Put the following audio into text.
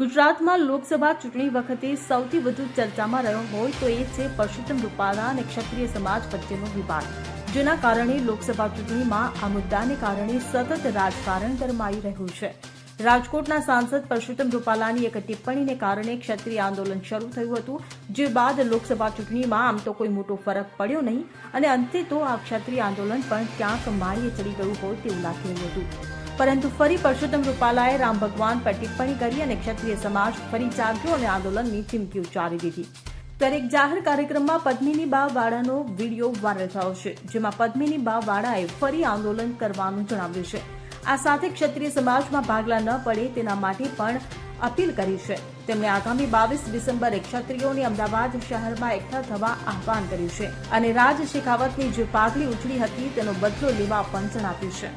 ગુજરાતમાં લોકસભા ચૂંટણી વખતે સૌથી વધુ ચર્ચામાં રહ્યો હોય તો એ છે પરસોત્તમ રૂપાલા અને ક્ષત્રિય સમાજ વચ્ચેનો વિવાદ, જેના કારણે લોકસભા ચૂંટણીમાં આ મુદ્દાને કારણે સતત રાજકારણ ગરમાઈ રહ્યું છે. રાજકોટના સાંસદ પરસોત્તમ રૂપાલાની એક ટિપ્પણીને કારણે ક્ષત્રિય આંદોલન શરૂ થયું હતું, જે બાદ લોકસભા ચૂંટણીમાં આમ તો કોઈ મોટો ફરક પડ્યો નહીં અને અંતે તો આ ક્ષત્રિય આંદોલન પણ ક્યાંક માળીએ ચડી ગયું હોય તેવું લાગી રહ્યું હતું. પરંતુ ફરી પરસોત્તમ રૂપાલાએ રામ ભગવાન પર ટિપ્પણી કરી અને ક્ષત્રિય સમાજ ફરી જાગ્યો અને આંદોલનની ચીમકી ઉચ્ચારી દીધી. ત્યારે એક જાહેર કાર્યક્રમમાં પદ્મિની બા વાળાનો વીડિયો વાયરલ થયો છે, જેમાં પદ્મિની બા વાળાએ ફરી આંદોલન કરવાનું જણાવ્યું છે. આ સાથે ક્ષત્રિય સમાજમાં ભાગલા ન પડે તેના માટે પણ અપીલ કરી છે. તેમણે આગામી બાવીસ ડિસેમ્બરે ક્ષત્રિયોને અમદાવાદ શહેરમાં એકઠા થવા આહવાન કર્યું છે અને રાજ શેખાવતની જે પાઘડી ઉછળી હતી તેનો બદલો લેવા પણ જણાવ્યું છે.